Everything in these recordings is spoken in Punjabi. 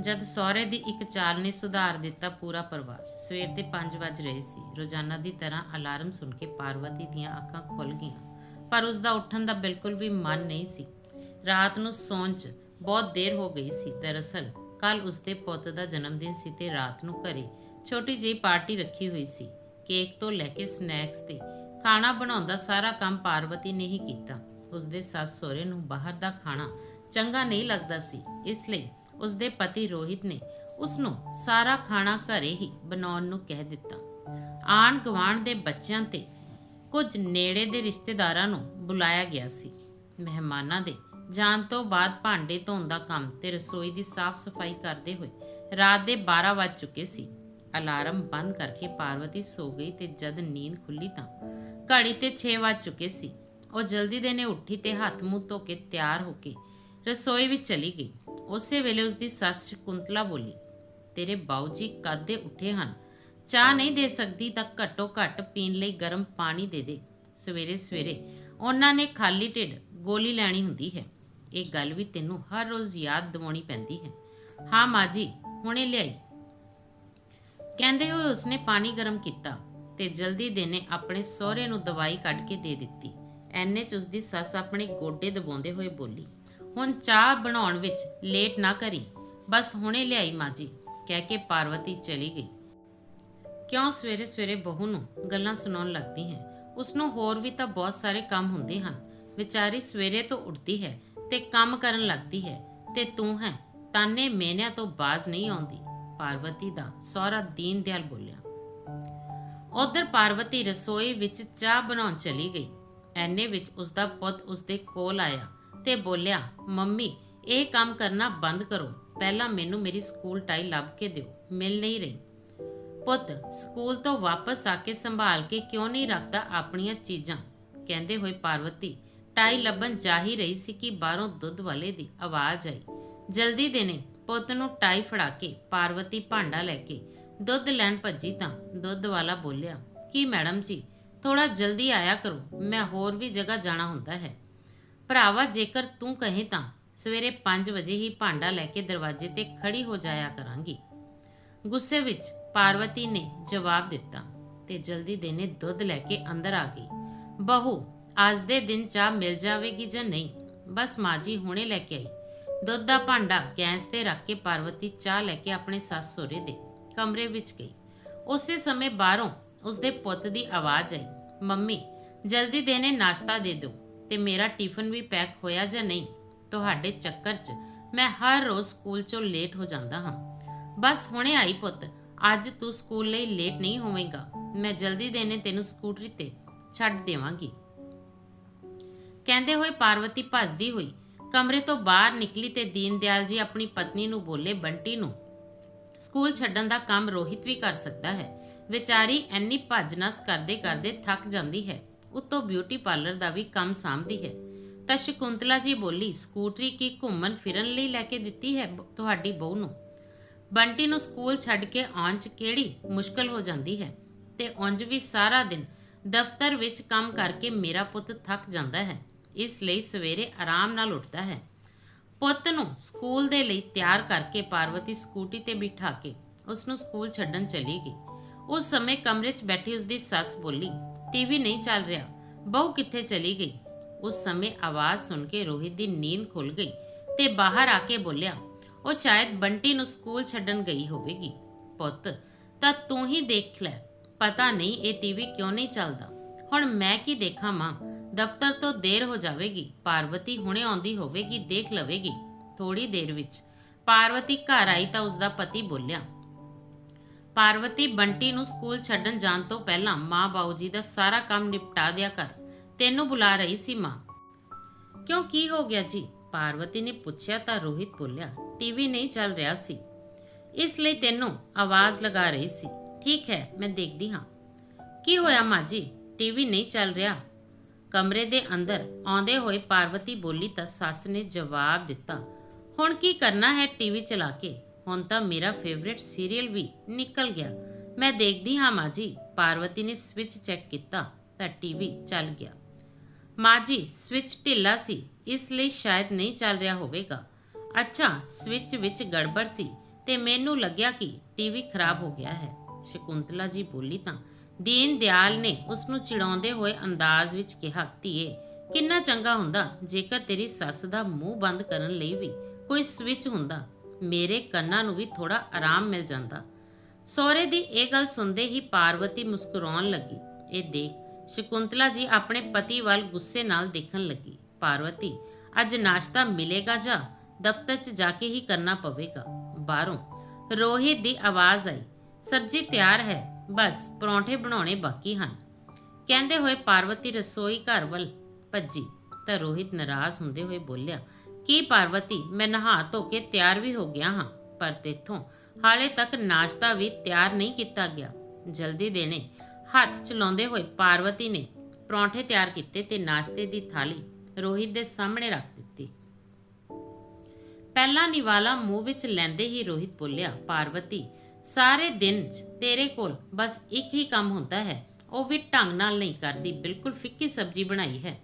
ਜਦ ਸਹੁਰੇ ਦੀ ਇੱਕ ਚਾਲ ਨੇ ਸੁਧਾਰ ਦਿੱਤਾ ਪੂਰਾ ਪਰਿਵਾਰ। ਸਵੇਰ ਦੇ 5 ਵਜ ਰਹੇ ਸੀ। ਰੋਜ਼ਾਨਾ ਦੀ ਤਰ੍ਹਾਂ ਅਲਾਰਮ ਸੁਣ ਕੇ ਪਾਰਵਤੀ ਦੀਆਂ ਅੱਖਾਂ ਖੁੱਲ ਗਈਆਂ। ਪਰ ਉਸ ਦਾ ਉੱਠਣ ਦਾ ਬਿਲਕੁਲ ਵੀ ਮਨ ਨਹੀਂ ਸੀ। ਰਾਤ ਨੂੰ ਸੌਣ 'ਚ ਬਹੁਤ ਦੇਰ ਹੋ ਗਈ ਸੀ। ਦਰਅਸਲ ਕੱਲ ਉਸ ਦੇ ਪੁੱਤ ਦਾ ਜਨਮ ਦਿਨ ਸੀ ਤੇ ਰਾਤ ਨੂੰ ਘਰੇ ਛੋਟੀ ਜਿਹੀ ਪਾਰਟੀ ਰੱਖੀ ਹੋਈ ਸੀ। ਕੇਕ ਤੋਂ ਲੈ ਕੇ ਸਨੈਕਸ ਤੇ ਖਾਣਾ ਬਣਾਉਣ ਦਾ ਸਾਰਾ ਕੰਮ ਪਾਰਵਤੀ ਨੇ ਹੀ ਕੀਤਾ। ਉਸ ਦੇ ਸੱਸ ਸਹੁਰੇ ਨੂੰ ਬਾਹਰ ਦਾ ਖਾਣਾ ਚੰਗਾ ਨਹੀਂ ਲੱਗਦਾ ਸੀ। ਇਸ ਲਈ ਉਸ ਦੇ ਪਤੀ ਰੋਹਿਤ ਨੇ ਉਸ ਨੂੰ ਸਾਰਾ ਖਾਣਾ ਘਰੇ ਹੀ ਬਣਾਉਣ ਨੂੰ ਕਹਿ ਦਿੱਤਾ। ਆਣ ਗਵਾਂਢ ਦੇ ਬੱਚਿਆਂ ਤੇ ਕੁਝ ਨੇੜੇ ਦੇ ਰਿਸ਼ਤੇਦਾਰਾਂ ਨੂੰ ਬੁਲਾਇਆ ਗਿਆ ਸੀ। ਮਹਿਮਾਨਾਂ ਦੇ ਜਾਣ ਤੋਂ ਬਾਅਦ ਭਾਂਡੇ ਧੋਣ ਦਾ ਕੰਮ ਤੇ ਰਸੋਈ ਦੀ ਸਾਫ਼ ਸਫ਼ਾਈ ਕਰਦੇ ਹੋਏ ਰਾਤ ਦੇ 12 ਵੱਜ ਚੁੱਕੇ ਸੀ। ਅਲਾਰਮ ਬੰਦ ਕਰਕੇ ਪਾਰਵਤੀ ਸੋ ਗਈ ਤੇ ਜਦ ਨੀਂਦ ਖੁੱਲੀ ਤਾਂ ਘੜੀ ਤੇ 6 ਵੱਜ ਚੁੱਕੇ ਸੀ। ਉਹ ਜਲਦੀ ਦੇ ਨੇ ਉੱਠੀ ਤੇ ਹੱਥ ਮੂੰਹ ਧੋ ਕੇ ਤਿਆਰ ਹੋ ਕੇ ਰਸੋਈ ਵਿੱਚ ਚਲੀ ਗਈ। ਉਸੇ ਵੇਲੇ ਉਸ ਦੀ ਸੱਸ ਸ਼ਕੁੰਤਲਾ ਬੋਲੀ, ਤੇਰੇ ਬਾਊ ਜੀ ਕਾਦੇ ਉੱਠੇ ਹਨ? ਚਾਹ ਨਹੀਂ ਦੇ ਸਕਦੀ ਤਾਂ ਘੱਟੋ ਘੱਟ ਪੀਣ ਲਈ ਗਰਮ ਪਾਣੀ ਦੇ ਦੇ। ਸਵੇਰੇ ਸਵੇਰੇ ਉਹਨਾਂ ਨੇ ਖਾਲੀ ਢਿੱਡ ਗੋਲੀ ਲੈਣੀ ਹੁੰਦੀ ਹੈ। ਇਹ ਗੱਲ ਵੀ ਤੈਨੂੰ ਹਰ ਰੋਜ਼ ਯਾਦ ਦਿਵਾਉਣੀ ਪੈਂਦੀ ਹੈ। ਹਾਂ ਮਾਂ ਜੀ, ਹੁਣੇ ਲਿਆਈ। ਕਹਿੰਦੇ ਹੋਏ ਉਸਨੇ ਪਾਣੀ ਗਰਮ ਕੀਤਾ ਤੇ ਜਲਦੀ ਦੇ ਨੇ ਆਪਣੇ ਸਹੁਰੇ ਨੂੰ ਦਵਾਈ ਕੱਢ ਕੇ ਦੇ ਦਿੱਤੀ। ਐਨੇ ਚ ਉਸਦੀ ਸੱਸ ਆਪਣੇ ਗੋਡੇ ਦਬਾਉਂਦੇ ਹੋਏ ਬੋਲੀ ਹੁਣ ਚਾਹ ਬਣਾਉਣ ਵਿੱਚ ਲੇਟ ਨਾ ਕਰੀ। ਬਸ ਹੁਣੇ ਲਿਆਈ ਮਾਂ ਜੀ ਕਹਿ ਕੇ ਪਾਰਵਤੀ ਚਲੀ ਗਈ। ਕਿਉਂ ਸਵੇਰੇ ਸਵੇਰੇ ਬਹੂ ਨੂੰ ਗੱਲਾਂ ਸੁਣਾਉਣ ਲੱਗਦੀ ਹੈ? ਉਸ ਨੂੰ ਹੋਰ ਵੀ ਤਾਂ ਬਹੁਤ ਸਾਰੇ ਕੰਮ ਹੁੰਦੇ ਹਨ। ਵਿਚਾਰੀ ਸਵੇਰੇ ਤੋਂ ਉੱਠਦੀ ਹੈ ਤੇ ਕੰਮ ਕਰਨ ਲੱਗਦੀ ਹੈ ਤੇ ਤੂੰ ਹੈ, ਤਾਨੇ ਮੇਨਿਆਂ ਤੋਂ ਬਾਜ਼ ਨਹੀਂ ਆਉਂਦੀ। ਪਾਰਵਤੀ ਦਾ ਸਹੁਰਾ ਦੀਨ ਦਿਆਲ ਬੋਲਿਆ। ਉਧਰ ਪਾਰਵਤੀ ਰਸੋਈ ਵਿੱਚ ਚਾਹ ਬਣਾਉਣ ਚਲੀ ਗਈ। ਐਨੇ ਵਿੱਚ ਉਸ ਦਾ ਪੁੱਤ ਉਸ ਦੇ ਕੋਲ ਆਇਆ। ਤੇ ਬੋਲਿਆ, ਮੰਮੀ, ਇਹ ਕੰਮ ਕਰਨਾ ਬੰਦ ਕਰੋ। ਪਹਿਲਾਂ ਮੈਨੂੰ ਮੇਰੀ ਸਕੂਲ ਟਾਈ ਲੱਭ ਕੇ ਦਿਓ, ਮਿਲ ਨਹੀਂ ਰਹੀ। ਪੁੱਤ, ਸਕੂਲ ਤੋਂ ਵਾਪਸ ਆ ਕੇ ਸੰਭਾਲ ਕੇ ਕਿਉਂ ਨਹੀਂ ਰੱਖਦਾ ਆਪਣੀਆਂ ਚੀਜ਼ਾਂ? ਕਹਿੰਦੇ ਹੋਏ ਪਾਰਵਤੀ, ਟਾਈ ਲੱਭਣ ਜਾ ਹੀ ਰਹੀ ਸੀ ਕਿ ਬਾਹਰੋਂ ਦੁੱਧ ਵਾਲੇ ਦੀ ਆਵਾਜ਼ ਆਈ। ਜਲਦੀ ਦੇਨੇ ਪੁੱਤ ਨੂੰ ਟਾਈ ਫੜਾ ਕੇ ਪਾਰਵਤੀ ਭਾਂਡਾ ਲੈ ਕੇ ਦੁੱਧ ਲੈਣ ਭੱਜੀ ਤਾਂ ਦੁੱਧ ਵਾਲਾ ਬੋਲਿਆ, ਕੀ ਮੈਡਮ ਜੀ ਥੋੜਾ ਜਲਦੀ ਆਇਆ ਕਰੋ, ਮੈਂ ਹੋਰ ਵੀ ਜਗ੍ਹਾ ਜਾਣਾ ਹੁੰਦਾ ਹੈ। ਭਰਾਵਾ, ਜੇਕਰ ਤੂੰ ਕਹੇ ਤਾਂ ਸਵੇਰੇ 5 ਵਜੇ ਹੀ ਭਾਂਡਾ ਲੈ ਕੇ ਦਰਵਾਜ਼ੇ ਤੇ ਖੜੀ ਹੋ ਜਾਇਆ ਕਰਾਂਗੀ। ਗੁੱਸੇ ਵਿੱਚ ਪਾਰਵਤੀ ਨੇ ਜਵਾਬ ਦਿੱਤਾ ਤੇ ਜਲਦੀ ਦੇਨੇ ਦੁੱਧ ਲੈ ਕੇ ਅੰਦਰ ਆ ਗਈ। ਬਹੂ, ਅੱਜ ਦੇ ਦਿਨ ਚਾਹ ਮਿਲ ਜਾਵੇਗੀ ਜਾਂ ਨਹੀਂ? ਬਸ ਮਾਂ ਜੀ ਹੁਣੇ ਲੈ ਕੇ ਆਈ। ਦੁੱਧ ਦਾ ਭਾਂਡਾ ਗੈਸ ਤੇ ਰੱਖ ਕੇ ਪਾਰਵਤੀ ਚਾਹ ਲੈ ਕੇ ਆਪਣੇ ਸੱਸ ਸਹੁਰੇ ਦੇ ਕਮਰੇ ਵਿੱਚ ਗਈ। ਉਸੇ ਸਮੇਂ ਬਾਹਰੋਂ ਉਸਦੇ ਪੁੱਤ ਦੀ ਆਵਾਜ਼ ਆਈ। ਮੰਮੀ, ਜਲਦੀ ਦੇਨੇ ਨਾਸ਼ਤਾ ਦੇ ਦਿਓ। ਤੇ ਮੇਰਾ ਟਿਫਨ ਵੀ ਪੈਕ ਹੋਇਆ ਜਾਂ ਨਹੀਂ, ਤੁਹਾਡੇ ਚੱਕਰ 'ਚ ਮੈਂ ਹਰ ਰੋਜ਼ ਸਕੂਲ 'ਚੋਂ ਲੇਟ ਹੋ ਜਾਂਦਾ ਹਾਂ। ਬਸ ਹੁਣੇ ਆਈ ਪੁੱਤ, ਅੱਜ ਤੂੰ ਸਕੂਲ ਲਈ ਲੇਟ ਨਹੀਂ ਹੋਵੇਂਗਾ, ਮੈਂ ਜਲਦੀ ਦੇਨੇ ਤੈਨੂੰ ਸਕੂਟਰੀ ਤੇ ਛੱਡ ਦੇਵਾਂਗੀ। ਕਹਿੰਦੇ ਹੋਏ ਪਾਰਵਤੀ ਭੱਜਦੀ ਹੋਈ ਕਮਰੇ ਤੋਂ ਬਾਹਰ ਨਿਕਲੀ ਤੇ ਦੀਨ ਦਿਆਲ ਜੀ ਆਪਣੀ ਪਤਨੀ ਨੂੰ ਬੋਲੇ, ਬੰਟੀ ਨੂੰ ਸਕੂਲ ਛੱਡਣ ਦਾ ਕੰਮ ਰੋਹਿਤ ਵੀ ਕਰ ਸਕਦਾ ਹੈ। ਵਿਚਾਰੀ ਐਨੀ ਭੱਜ-ਨਸ ਕਰਦੇ ਕਰਦੇ ਥੱਕ ਜਾਂਦੀ ਹੈ। ਉੱਤੋਂ ਬਿਊਟੀ ਪਾਰਲਰ ਦਾ ਵੀ ਕੰਮ ਸਾਂਭਦੀ ਹੈ। ਤਾਂ ਸ਼ਕੁੰਤਲਾ ਜੀ ਬੋਲੀ, ਸਕੂਟਰੀ ਕੀ ਘੁੰਮਣ ਫਿਰਨ ਲਈ ਲੈ ਕੇ ਦਿੱਤੀ ਹੈ ਬ- ਤੁਹਾਡੀ ਬਹੂ ਨੂੰ? ਬੰਟੀ ਨੂੰ ਸਕੂਲ ਛੱਡ ਕੇ ਆਉਣ 'ਚ ਕਿਹੜੀ ਮੁਸ਼ਕਲ ਹੋ ਜਾਂਦੀ ਹੈ? ਤੇ ਉਂਝ ਵੀ ਸਾਰਾ ਦਿਨ ਦਫ਼ਤਰ ਵਿੱਚ ਕੰਮ ਕਰਕੇ ਮੇਰਾ ਪੁੱਤ ਥੱਕ ਜਾਂਦਾ ਹੈ। ਇਸ ਲਈ ਸਵੇਰੇ ਆਰਾਮ ਨਾਲ ਉੱਠਦਾ ਹੈ। ਪੁੱਤ ਨੂੰ ਸਕੂਲ ਦੇ ਲਈ ਤਿਆਰ ਕਰਕੇ ਪਾਰਵਤੀ ਸਕੂਟੀ ਤੇ ਬਿਠਾ ਕੇ ਉਸ ਨੂੰ ਸਕੂਲ ਛੱਡਣ ਚਲੀ ਗਈ। ਉਸ ਸਮੇਂ ਕਮਰੇ 'ਚ ਬੈਠੀ ਉਸਦੀ ਸੱਸ ਬੋਲੀ ਟੀਵੀ ਨਹੀਂ ਚੱਲ ਰਿਹਾ। ਬਹੂ ਕਿੱਥੇ ਚਲੀ ਗਈ? ਉਸ ਸਮੇਂ ਆਵਾਜ਼ ਸੁਣ ਕੇ ਰੋਹਿਤ ਦੀ ਨੀਂਦ ਖੁੱਲ ਗਈ ਤੇ ਬਾਹਰ ਆ ਕੇ ਬੋਲਿਆ, ਉਹ ਸ਼ਾਇਦ ਬੰਟੀ ਨੂੰ ਸਕੂਲ ਛੱਡਣ ਗਈ ਹੋਵੇਗੀ। ਪੁੱਤ, ਤਾਂ ਤੂੰ ਹੀ ਦੇਖ ਲੈ। ਪਤਾ ਨਹੀਂ ਇਹ ਟੀਵੀ ਕਿਉਂ ਨਹੀਂ ਚੱਲਦਾ। ਹੁਣ ਮੈਂ ਕੀ ਦੇਖਾਂ ਮਾਂ? ਦਫ਼ਤਰ ਤੋਂ ਦੇਰ ਹੋ ਜਾਵੇਗੀ। ਪਾਰਵਤੀ ਹੁਣੇ ਆਉਂਦੀ ਹੋਵੇਗੀ, ਦੇਖ ਲਵੇਗੀ। ਥੋੜੀ ਦੇਰ ਵਿੱਚ ਪਾਰਵਤੀ ਘਰ ਆਈ ਤਾਂ ਉਸਦਾ ਪਤੀ ਬੋਲਿਆ ਪਾਰਵਤੀ ਬੰਟੀ ਨੂੰ ਸਕੂਲ ਛੱਡਣ ਜਾਣ ਤੋਂ ਪਹਿਲਾਂ ਮਾਂ ਬਾਊ ਜੀ ਦਾ ਸਾਰਾ ਕੰਮ ਨਿਪਟਾ ਦਿਆ ਕਰ। ਤੈਨੂੰ ਬੁਲਾ ਰਹੀ ਸੀ ਮਾਂ। ਕਿਉਂ, ਕੀ ਹੋ ਗਿਆ ਜੀ? ਪਾਰਵਤੀ ਨੇ ਪੁੱਛਿਆ ਤਾਂ ਰੋਹਿਤ ਬੋਲਿਆ, ਟੀਵੀ ਨਹੀਂ ਚੱਲ ਰਿਹਾ ਸੀ। ਇਸ ਲਈ ਤੈਨੂੰ ਆਵਾਜ਼ ਲਗਾ ਰਹੀ ਸੀ। ਠੀਕ ਹੈ, ਮੈਂ ਦੇਖਦੀ ਹਾਂ। ਕੀ ਹੋਇਆ ਮਾਂ ਜੀ? ਟੀਵੀ ਨਹੀਂ ਚੱਲ ਰਿਹਾ? ਕਮਰੇ ਦੇ ਅੰਦਰ ਆਉਂਦੇ ਹੋਏ ਪਾਰਵਤੀ ਬੋਲੀ ਤਾਂ ਸੱਸ ਨੇ ਜਵਾਬ ਦਿੱਤਾ, ਹੁਣ ਕੀ ਕਰਨਾ ਹੈ ਟੀਵੀ ਚਲਾ ਕੇ? ਹੁਣ ਤਾਂ ਮੇਰਾ ਫੇਵਰਿਟ ਸੀਰੀਅਲ ਵੀ ਨਿਕਲ ਗਿਆ। ਮੈਂ ਦੇਖਦੀ ਹਾਂ ਮਾਂ ਜੀ, ਪਾਰਵਤੀ ਨੇ ਸਵਿਚ ਚੈੱਕ ਕੀਤਾ, ਤਾਂ ਟੀਵੀ ਚੱਲ ਗਿਆ। ਮਾਂ ਜੀ ਸਵਿਚ ਢਿੱਲਾ ਸੀ, ਇਸ ਲਈ ਸ਼ਾਇਦ ਨਹੀਂ ਚੱਲ ਰਿਹਾ ਹੋਵੇਗਾ। ਅੱਛਾ ਸਵਿਚ ਵਿੱਚ ਗੜਬੜ ਸੀ, ਤੇ ਮੈਨੂੰ ਲੱਗਿਆ ਕਿ ਟੀਵੀ ਖਰਾਬ ਹੋ ਗਿਆ ਹੈ। ਸ਼ਕੁੰਤਲਾ ਜੀ ਬੋਲੀ ਤਾਂ, ਦੀਨ ਦਿਆਲ ਨੇ ਉਸ ਨੂੰ ਚਿੜਾਉਂਦੇ ਹੋਏ ਅੰਦਾਜ਼ ਵਿੱਚ ਕਿਹਾ, ਧੀਏ, ਕਿੰਨਾ ਚੰਗਾ ਹੁੰਦਾ, ਜੇਕਰ ਤੇਰੀ ਸੱਸ ਦਾ ਮੂੰਹ ਬੰਦ ਕਰਨ ਲਈ ਵੀ ਕੋਈ ਸਵਿਚ ਹੁੰਦਾ। ਮੇਰੇ ਕੰਨਾਂ ਨੂੰ ਵੀ ਥੋੜਾ ਆਰਾਮ ਮਿਲ ਜਾਂਦਾ। ਸੋਹਰੇ ਦੀ ਇਹ ਗੱਲ ਸੁਣਦੇ ਹੀ ਪਾਰਵਤੀ ਮੁਸਕਰਾਉਣ ਲੱਗੀ। ਇਹ ਦੇਖ ਸ਼ਕੁੰਤਲਾ ਜੀ ਆਪਣੇ ਪਤੀ ਵੱਲ ਗੁੱਸੇ ਨਾਲ ਦੇਖਣ ਲੱਗੀ। ਪਾਰਵਤੀ, ਅੱਜ ਨਾਸ਼ਤਾ ਮਿਲੇਗਾ ਜਾਂ? ਦਫ਼ਤਰ 'ਚ ਜਾ ਕੇ ਹੀ ਕਰਨਾ ਪਵੇਗਾ। ਬਾਹਰੋਂ ਰੋਹਿਤ ਦੀ ਆਵਾਜ਼ ਆਈ। ਸਬਜ਼ੀ ਤਿਆਰ ਹੈ, ਬਸ ਪਰੌਂਠੇ ਬਣਾਉਣੇ ਬਾਕੀ ਹਨ। ਕਹਿੰਦੇ ਹੋਏ ਪਾਰਵਤੀ ਰਸੋਈ ਘਰ ਵੱਲ ਭੱਜੀ ਤਾਂ ਰੋਹਿਤ ਨਾਰਾਜ਼ ਹੁੰਦੇ ਹੋਏ ਬੋਲਿਆ ਕੀ ਪਾਰਵਤੀ, ਮੈਂ ਨਹਾ ਧੋ ਕੇ ਤਿਆਰ ਵੀ ਹੋ ਗਿਆ ਹਾਂ, ਪਰ ਤੇਥੋਂ ਹਾਲੇ ਤੱਕ ਨਾਸ਼ਤਾ ਵੀ ਤਿਆਰ ਨਹੀਂ ਕੀਤਾ ਗਿਆ। ਜਲਦੀ ਦੇਣੇ। ਹੱਥ ਚਲਾਉਂਦੇ ਹੋਏ ਪਾਰਵਤੀ ਨੇ ਪਰੌਂਠੇ ਤਿਆਰ ਕੀਤੇ ਤੇ ਨਾਸ਼ਤੇ ਦੀ ਥਾਲੀ ਰੋਹਿਤ ਦੇ ਸਾਹਮਣੇ ਰੱਖ ਦਿੱਤੀ। ਪਹਿਲਾ ਨਿਵਾਲਾ ਮੂੰਹ ਵਿੱਚ ਲੈਂਦੇ ਹੀ ਰੋਹਿਤ ਬੋਲਿਆ, ਪਾਰਵਤੀ, ਸਾਰੇ ਦਿਨ ਤੇਰੇ ਕੋਲ ਬਸ ਇੱਕ ਹੀ ਕੰਮ ਹੁੰਦਾ ਹੈ। ਉਹ ਵੀ ਢੰਗ ਨਾਲ ਨਹੀਂ ਕਰਦੀ, ਬਿਲਕੁਲ ਫਿੱਕੀ ਸਬਜ਼ੀ ਬਣਾਈ ਹੈ।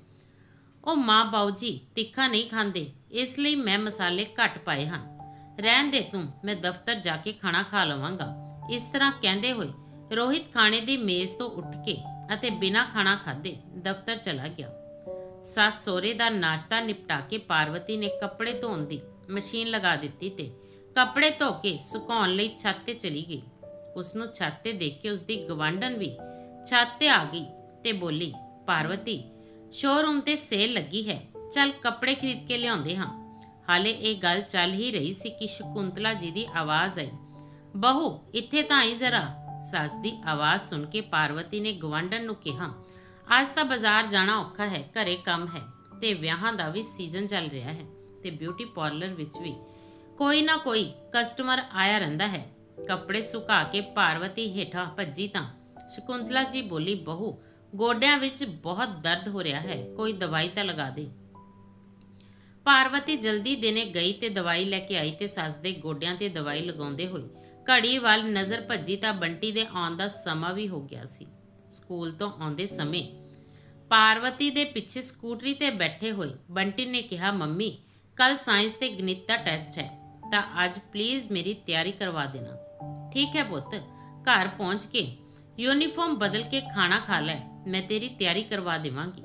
ਉਹ ਮਾਂ ਬਾਊ ਜੀ ਤਿੱਖਾ ਨਹੀਂ ਖਾਂਦੇ। ਇਸ ਲਈ ਮੈਂ ਮਸਾਲੇ ਘੱਟ ਪਾਏ ਹਨ। ਰਹਿਣ ਦੇ ਤੂੰ, ਮੈਂ ਦਫ਼ਤਰ ਜਾ ਕੇ ਖਾਣਾ ਖਾ ਲਵਾਂਗਾ। ਇਸ ਤਰ੍ਹਾਂ ਕਹਿੰਦੇ ਹੋਏ, ਰੋਹਿਤ ਖਾਣੇ ਦੀ ਮੇਜ਼ ਤੋਂ ਉੱਠ ਕੇ ਅਤੇ ਬਿਨਾਂ ਖਾਣਾ ਖਾਦੇ ਦਫ਼ਤਰ ਚਲਾ ਗਿਆ। ਸੱਸ ਸੋਰੇ ਦਾ ਨਾਸ਼ਤਾ ਨਿਪਟਾ ਕੇ ਪਾਰਵਤੀ ਨੇ ਕੱਪੜੇ ਧੋਣ ਦੀ ਮਸ਼ੀਨ ਲਗਾ ਦਿੱਤੀ ਤੇ ਕੱਪੜੇ ਧੋ ਕੇ ਸੁਕਾਉਣ ਲਈ ਛੱਤ ਤੇ ਚਲੀ ਗਈ। ਉਸ ਨੂੰ ਛੱਤ ਤੇ ਦੇਖ ਕੇ ਉਸ ਦੀ ਗਵਾਂਢਣ ਵੀ ਛੱਤ ਤੇ ਆ ਗਈ ਤੇ ਬੋਲੀ, ਪਾਰਵਤੀ ਸ਼ੋਰੂਮ ਤੇ ਸੇਲ ਲੱਗੀ ਹੈ। ਚੱਲ ਕੱਪੜੇ ਖਰੀਦ ਕੇ ਲਿਆਉਂਦੇ ਹਾਂ। ਹਾਲੇ ਇਹ ਗੱਲ ਚੱਲ ਹੀ ਰਹੀ ਸੀ ਕਿ ਸ਼ਕੁੰਤਲਾ ਜੀ ਦੀ ਆਵਾਜ਼ ਆਈ। ਬਹੂ, ਇੱਥੇ ਤਾਂ ਆਈ ਜ਼ਰਾ। ਸੱਸ ਦੀ ਆਵਾਜ਼ ਸੁਣ ਕੇ ਪਾਰਵਤੀ ਨੇ ਗਵਾਂਢਣ ਨੂੰ ਕਿਹਾ, ਅੱਜ ਤਾਂ ਬਾਜ਼ਾਰ ਜਾਣਾ ਔਖਾ ਹੈ, ਘਰੇ ਕੰਮ ਹੈ ਤੇ ਵਿਆਹਾਂ ਦਾ ਵੀ ਸੀਜ਼ਨ ਚੱਲ ਰਿਹਾ ਹੈ ਤੇ ਬਿਊਟੀ ਪਾਰਲਰ ਵਿੱਚ ਵੀ। ਕੋਈ ਨਾ ਕੋਈ ਕਸਟਮਰ ਆਇਆ ਰਹਿੰਦਾ ਹੈ। ਕੱਪੜੇ ਸੁਕਾ ਕੇ ਪਾਰਵਤੀ ਹੇਠਾਂ ਭੱਜੀ ਤਾਂ। ਸ਼ਕੁੰਤਲਾ ਜੀ ਬੋਲੀ, ਬਹੂ, ਗੋਡਿਆਂ ਵਿੱਚ ਬਹੁਤ ਦਰਦ ਹੋ ਰਿਹਾ ਹੈ, ਕੋਈ ਦਵਾਈ ਤਾਂ ਲਗਾ ਦੇ। ਪਾਰਵਤੀ ਜਲਦੀ ਦਿਨੇ ਗਈ ਤੇ ਦਵਾਈ ਲੈ ਕੇ ਆਈ ਤੇ ਸੱਸ ਦੇ ਗੋਡਿਆਂ ਤੇ ਦਵਾਈ ਲਗਾਉਂਦੇ ਹੋਏ ਘੜੀ ਵੱਲ ਨਜ਼ਰ ਭੱਜੀ ਤਾਂ ਬੰਟੀ ਦੇ ਆਉਣ ਦਾ ਸਮਾਂ ਵੀ ਹੋ ਗਿਆ ਸੀ। ਸਕੂਲ ਤੋਂ ਆਉਂਦੇ ਸਮੇਂ ਪਾਰਵਤੀ ਦੇ ਪਿੱਛੇ ਸਕੂਟਰੀ ਤੇ ਬੈਠੇ ਹੋਏ ਬੰਟੀ ਨੇ ਕਿਹਾ, ਮੰਮੀ ਕੱਲ ਸਾਇੰਸ ਤੇ ਗਣਿਤ ਦਾ ਟੈਸਟ ਹੈ, ਤਾਂ ਅੱਜ ਪਲੀਜ਼ ਮੇਰੀ ਤਿਆਰੀ ਕਰਵਾ ਦੇਣਾ। ਠੀਕ ਹੈ ਪੁੱਤ, ਘਰ ਪਹੁੰਚ ਕੇ ਯੂਨੀਫਾਰਮ ਬਦਲ ਕੇ ਖਾਣਾ ਖਾ ਲੈ, ਮੈਂ ਤੇਰੀ ਤਿਆਰੀ ਕਰਵਾ ਦੇਵਾਂਗੀ।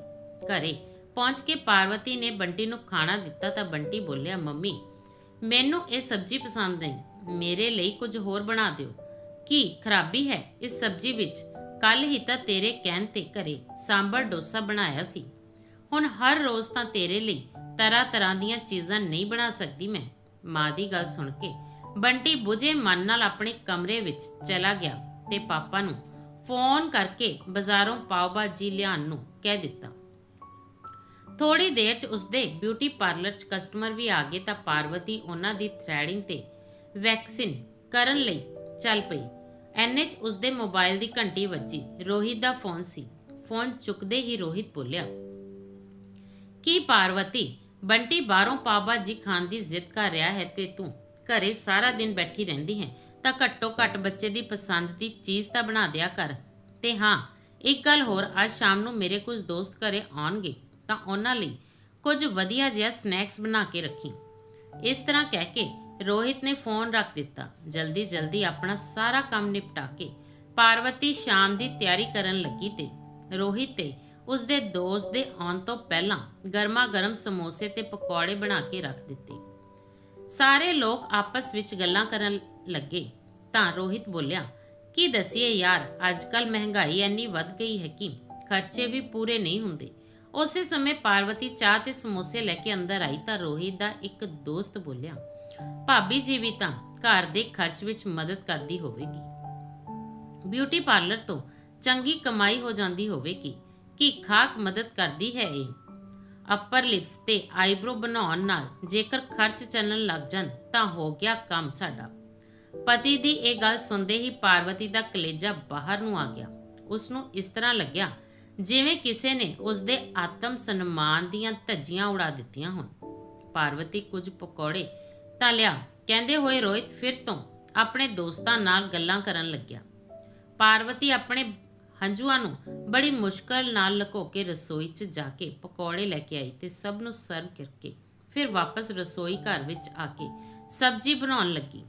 ਘਰੇ ਪਹੁੰਚ ਕੇ ਪਾਰਵਤੀ ਨੇ ਬੰਟੀ ਨੂੰ ਖਾਣਾ ਦਿੱਤਾ ਤਾਂ ਬੰਟੀ ਬੋਲਿਆ, ਮੰਮੀ, ਮੈਨੂੰ ਇਹ ਸਬਜ਼ੀ ਪਸੰਦ ਨਹੀਂ। ਮੇਰੇ ਲਈ ਕੁਝ ਹੋਰ ਬਣਾ ਦਿਓ। ਕੀ ਖਰਾਬੀ ਹੈ ਇਸ ਸਬਜ਼ੀ ਵਿੱਚ? ਕੱਲ ਹੀ ਤਾਂ ਤੇਰੇ ਕਹਿਣ ਤੇ ਘਰੇ ਸਾਂਬਰ ਡੋਸਾ ਬਣਾਇਆ ਸੀ। ਹੁਣ ਹਰ ਰੋਜ਼ ਤਾਂ ਤੇਰੇ ਲਈ ਤਰ੍ਹਾਂ ਤਰ੍ਹਾਂ ਦੀਆਂ ਚੀਜ਼ਾਂ ਨਹੀਂ ਬਣਾ ਸਕਦੀ ਮੈਂ। ਮਾਂ ਦੀ ਗੱਲ ਸੁਣ ਕੇ ਬੰਟੀ ਬੁਝੇ ਮਨ ਨਾਲ ਆਪਣੇ ਕਮਰੇ ਵਿੱਚ ਚਲਾ ਗਿਆ ਤੇ ਪਾਪਾ ਨੂੰ ਫੋਨ ਕਰਕੇ ਬਾਜ਼ਾਰੋਂ ਪਾਓ ਭਾਜੀ ਲਿਆਉਣ ਨੂੰ ਕਹਿ ਦਿੱਤਾ। ਥੋੜੀ ਦੇਰ 'ਚ ਉਸਦੇ ਬਿਊਟੀ ਪਾਰਲਰ 'ਚ ਕਸਟਮਰ ਵੀ ਆ ਗਏ ਤਾਂ ਪਾਰਵਤੀ ਉਹਨਾਂ ਦੀ ਥ੍ਰੈਡਿੰਗ ਤੇ ਵੈਕਸਿਨ ਕਰਨ ਲਈ ਚੱਲ ਪਈ। ਐਨੇ 'ਚ ਉਸਦੇ ਮੋਬਾਈਲ ਦੀ ਘੰਟੀ ਵੱਜੀ। ਰੋਹਿਤ ਦਾ ਫੋਨ ਸੀ। ਫੋਨ ਚੁੱਕਦੇ ਹੀ ਰੋਹਿਤ ਬੋਲਿਆ, ਕੀ ਪਾਰਵਤੀ, ਬੰਟੀ ਬਾਹਰੋਂ ਪਾਬਾ ਜੀ ਖਾਨ ਦੀ ਜ਼ਿੱਦ ਕਰ ਰਿਹਾ ਹੈ ਤੇ ਤੂੰ ਘਰੇ ਸਾਰਾ ਦਿਨ ਬੈਠੀ ਰਹਿੰਦੀ ਹੈ? ਤਾਂ ਘੱਟੋ ਘੱਟ ਬੱਚੇ ਦੀ ਪਸੰਦ ਦੀ ਚੀਜ਼ ਤਾਂ ਬਣਾ ਦਿਆ ਕਰ। ਤੇ ਹਾਂ, ਇੱਕ ਗੱਲ ਹੋਰ, ਅੱਜ ਸ਼ਾਮ ਨੂੰ ਮੇਰੇ ਕੁਝ ਦੋਸਤ ਘਰੇ ਆਉਣਗੇ। ਤਾਂ ਉਹਨਾਂ ਲਈ ਕੁਝ ਵਧੀਆ ਜਿਹਾ ਸਨੈਕਸ ਬਣਾ ਕੇ ਰੱਖੀ। ਇਸ ਤਰ੍ਹਾਂ ਕਹਿ ਕੇ ਰੋਹਿਤ ਨੇ ਫੋਨ ਰੱਖ ਦਿੱਤਾ। ਜਲਦੀ ਜਲਦੀ ਆਪਣਾ ਸਾਰਾ ਕੰਮ ਨਿਪਟਾ ਕੇ ਪਾਰਵਤੀ ਸ਼ਾਮ ਦੀ ਤਿਆਰੀ ਕਰਨ ਲੱਗੀ ਤੇ ਰੋਹਿਤ ਤੇ ਉਸਦੇ ਦੋਸਤ ਦੇ ਆਉਣ ਤੋਂ ਪਹਿਲਾਂ ਗਰਮਾ ਗਰਮ ਸਮੋਸੇ ਤੇ ਪਕੌੜੇ ਬਣਾ ਕੇ ਰੱਖ ਦਿੱਤੇ। ਸਾਰੇ ਲੋਕ ਆਪਸ ਵਿੱਚ ਗੱਲਾਂ ਕਰਨ ਲੱਗੇ ਤਾਂ ਰੋਹਿਤ ਬੋਲਿਆ, ਕੀ ਦਸੀਏ ਯਾਰ, ਅੱਜ ਕੱਲ ਮਹਿੰਗਾਈ ਇੰਨੀ ਵੱਧ ਗਈ ਹੈ ਕਿ ਖਰਚੇ ਵੀ ਪੂਰੇ ਨਹੀਂ ਹੁੰਦੇ। ਉਸੇ ਸਮੇਂ ਪਾਰਵਤੀ ਚਾਹ ਤੇ ਸਮੋਸੇ ਲੈ ਕੇ ਅੰਦਰ ਆਈ ਤਾਂ ਰੋਹਿਤ ਦਾ ਇੱਕ ਦੋਸਤ ਬੋਲਿਆ, ਭਾਬੀ ਜੀ ਵੀ ਤਾਂ ਘਰ ਦੇ ਖਰਚ ਵਿੱਚ ਮਦਦ ਕਰਦੀ ਹੋਵੇਗੀ। ਬਿਊਟੀ ਪਾਰਲਰ ਤੋਂ ਚੰਗੀ ਕਮਾਈ ਹੋ ਜਾਂਦੀ ਹੋਵੇਗੀ। ਕਿ ਖਾਕ ਮਦਦ ਕਰਦੀ ਹੈ ਇਹ? ਅਪਰ ਲਿਪਸ ਤੇ ਆਈਬ੍ਰੋ ਬਣਾਉਣ ਨਾਲ ਜੇਕਰ ਖਰਚ ਚੱਲਣ ਲੱਗ ਜਾਣ ਤਾਂ ਹੋ ਗਿਆ ਕੰਮ ਸਾਡਾ। ਪਤੀ ਦੀ ਇਹ ਗੱਲ ਸੁਣਦੇ ਹੀ ਪਾਰਵਤੀ ਦਾ ਕਲੇਜਾ ਬਾਹਰ ਨੂੰ ਆ ਗਿਆ। ਉਸ ਨੂੰ ਇਸ ਤਰ੍ਹਾਂ ਲੱਗਿਆ ਜਿਵੇਂ ਕਿਸੇ ਨੇ ਉਸ ਦੇ ਆਤਮ ਸਨਮਾਨ ਦੀਆਂ ਧੱਜੀਆਂ ਉਡਾ ਦਿੱਤੀਆਂ ਹੋਣ। ਪਾਰਵਤੀ ਕੁਝ ਪਕੌੜੇ ਤਾਂ ਲਿਆ। ਕਹਿੰਦੇ ਹੋਏ ਰੋਹਿਤ ਫਿਰ ਤੋਂ ਆਪਣੇ ਦੋਸਤਾਂ ਨਾਲ ਗੱਲਾਂ ਕਰਨ ਲੱਗਿਆ। ਪਾਰਵਤੀ ਆਪਣੇ ਹੰਝੂਆਂ ਨੂੰ ਬੜੀ ਮੁਸ਼ਕਲ ਨਾਲ ਲਕੋ ਕੇ ਰਸੋਈ 'ਚ ਜਾ ਕੇ ਪਕੌੜੇ ਲੈ ਕੇ ਆਈ ਤੇ ਸਭ ਨੂੰ ਸਰਵ ਕਰਕੇ ਫਿਰ ਵਾਪਸ ਰਸੋਈ ਘਰ ਵਿੱਚ ਆ ਕੇ ਸਬਜ਼ੀ ਬਣਾਉਣ ਲੱਗੀ।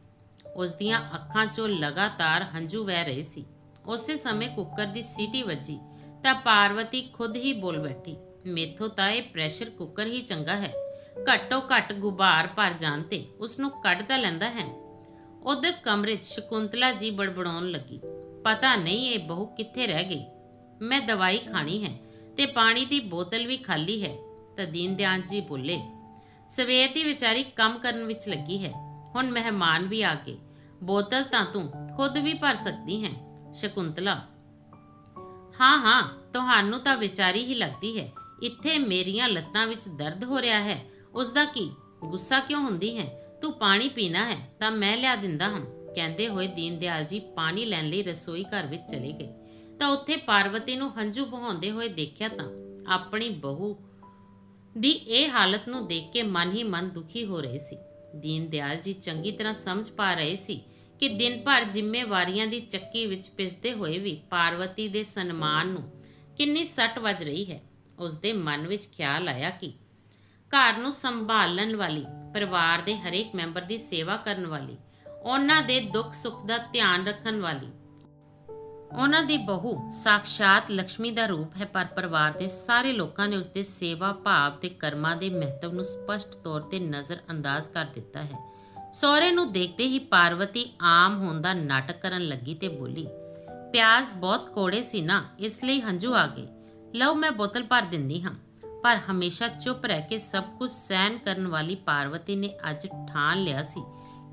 ਉਸ ਦੀਆਂ ਅੱਖਾਂ 'ਚੋਂ ਲਗਾਤਾਰ ਹੰਝੂ ਵਹਿ ਰਹੇ ਸੀ। ਉਸੇ ਸਮੇਂ ਕੁੱਕਰ ਦੀ ਸੀਟੀ ਵੱਜੀ। ਤਾਂ ਪਾਰਵਤੀ ਖੁਦ ਹੀ ਬੋਲ ਬੈਠੀ, ਮੇਥੋਂ ਤਾਂ ਇਹ ਪ੍ਰੈਸ਼ਰ ਕੁੱਕਰ ਹੀ ਚੰਗਾ ਹੈ। ਘੱਟੋ ਘੱਟ ਗੁਬਾਰ ਭਰ ਜਾਣ ਤੇ ਉਸ ਨੂੰ ਕੱਢ ਤਾਂ ਲੈਂਦਾ ਹੈ। ਉਧਰ ਕਮਰੇ 'ਚ ਸ਼ਕੁੰਤਲਾ ਜੀ ਬੜਬੜਾਉਣ ਲੱਗੀ। ਪਤਾ ਨਹੀਂ ਇਹ ਬਹੂ ਕਿੱਥੇ ਰਹਿ ਗਈ? ਮੈਂ ਦਵਾਈ ਖਾਣੀ ਹੈ ਤੇ ਪਾਣੀ ਦੀ ਬੋਤਲ ਵੀ ਖਾਲੀ ਹੈ। ਤਾਂ ਦੀਨ ਦਿਆਨ ਜੀ ਬੋਲੇ, ਸਵੇਰ ਦੀ ਵਿਚਾਰੀ ਕੰਮ ਕਰਨ ਵਿੱਚ ਲੱਗੀ ਹੈ। ਹੁਣ ਮਹਿਮਾਨ ਵੀ ਆ ਗਏ ਬੋਤਲ ਤਾਂ ਤੂੰ ਖੁਦ ਵੀ ਭਰ ਸਕਦੀ ਹੈ। ਸ਼ਕੁੰਤਲਾ ਹਾਂ ਹਾਂ, ਤੁਹਾਨੂੰ ਤਾਂ ਵਿਚਾਰੀ ਹੀ ਲੱਗਦੀ ਹੈ। ਇੱਥੇ ਮੇਰੀਆਂ ਲੱਤਾਂ ਵਿੱਚ ਦਰਦ ਹੋ ਰਿਹਾ ਹੈ। ਉਸ ਦਾ ਕੀ? ਗੁੱਸਾ ਕਿਉਂ ਹੁੰਦੀ ਹੈ? ਤੂੰ ਪਾਣੀ ਪੀਣਾ ਹੈ, ਤਾਂ ਮੈਂ ਲਿਆ ਦਿੰਦਾ ਹਾਂ। ਕਹਿੰਦੇ ਹੋਏ ਦੀਨ ਦਿਆਲ ਜੀ ਪਾਣੀ ਲੈਣ ਲਈ ਰਸੋਈ ਘਰ ਵਿੱਚ ਚਲੇ ਗਏ। ਤਾਂ ਉੱਥੇ ਪਾਰਵਤੀ ਨੂੰ ਹੰਝੂ ਵਹਾਉਂਦੇ ਹੋਏ ਦੇਖਿਆ ਤਾਂ ਆਪਣੀ ਬਹੂ ਦੀ ਇਹ ਹਾਲਤ ਨੂੰ ਦੇਖ ਕੇ ਮਨ ਹੀ ਮਨ ਦੁਖੀ ਹੋ ਰਹੇ ਸੀ। ਦੀਨ ਦਿਆਲ ਜੀ ਚੰਗੀ ਤਰ੍ਹਾਂ ਸਮਝ ਪਾ ਰਹੇ ਸੀ ਕਿ ਦਿਨ ਭਰ ਜ਼ਿੰਮੇਵਾਰੀਆਂ ਦੀ ਚੱਕੀ ਵਿੱਚ ਪਿਸਦੇ ਹੋਏ ਵੀ ਪਾਰਵਤੀ ਦੇ ਸਨਮਾਨ ਨੂੰ ਕਿੰਨੀ ਸੱਟ ਵੱਜ ਰਹੀ ਹੈ ਉਸ ਦੇ ਮਨ ਵਿੱਚ ਖਿਆਲ ਆਇਆ ਕਿ ਘਰ ਨੂੰ ਸੰਭਾਲਣ ਵਾਲੀ, ਪਰਿਵਾਰ ਦੇ ਹਰੇਕ ਮੈਂਬਰ ਦੀ ਸੇਵਾ ਕਰਨ ਵਾਲੀ, ਉਹਨਾਂ ਦੇ ਦੁੱਖ ਸੁੱਖ ਦਾ ਧਿਆਨ ਰੱਖਣ ਵਾਲੀ। ਉਹਨਾਂ ਦੀ ਬਹੂ ਸਾਖਸ਼ਾਤ ਲక్ష్ਮੀ ਦਾ ਰੂਪ ਹੈ, ਪਰ ਪਰਿਵਾਰ ਦੇ ਸਾਰੇ ਲੋਕਾਂ ਨੇ ਉਸ ਦੇ ਸੇਵਾ ਭਾਵ ਤੇ ਕਰਮਾਂ ਦੇ ਮਹੱਤਵ ਨੂੰ ਸਪਸ਼ਟ ਤੌਰ ਤੇ ਨਜ਼ਰ ਅੰਦਾਜ਼ ਕਰ ਦਿੱਤਾ ਹੈ। ਸਹੁਰੇ ਨੂੰ ਦੇਖਦੇ ਹੀ ਪਾਰਵਤੀ ਆਮ ਹੋਣ ਨਾਟਕ ਕਰਨ ਲੱਗੀ ਤੇ ਬੋਲੀ, ਪਿਆਜ਼ ਬਹੁਤ ਕੋੜੇ ਸੀ ਨਾ, ਇਸ ਲਈ ਹੰਝੂ ਆ ਗਏ। ਲਓ ਮੈਂ ਬੋਤਲ ਭਰ ਦਿੰਦੀ ਹਾਂ। ਪਰ ਹਮੇਸ਼ਾ ਚੁੱਪ ਰਹਿ ਕੇ ਸਭ ਕੁਝ ਸਹਿਨ ਕਰਨ ਵਾਲੀ ਪਾਰਵਤੀ ਨੇ ਅੱਜ ਠਾਣ ਲਿਆ ਸੀ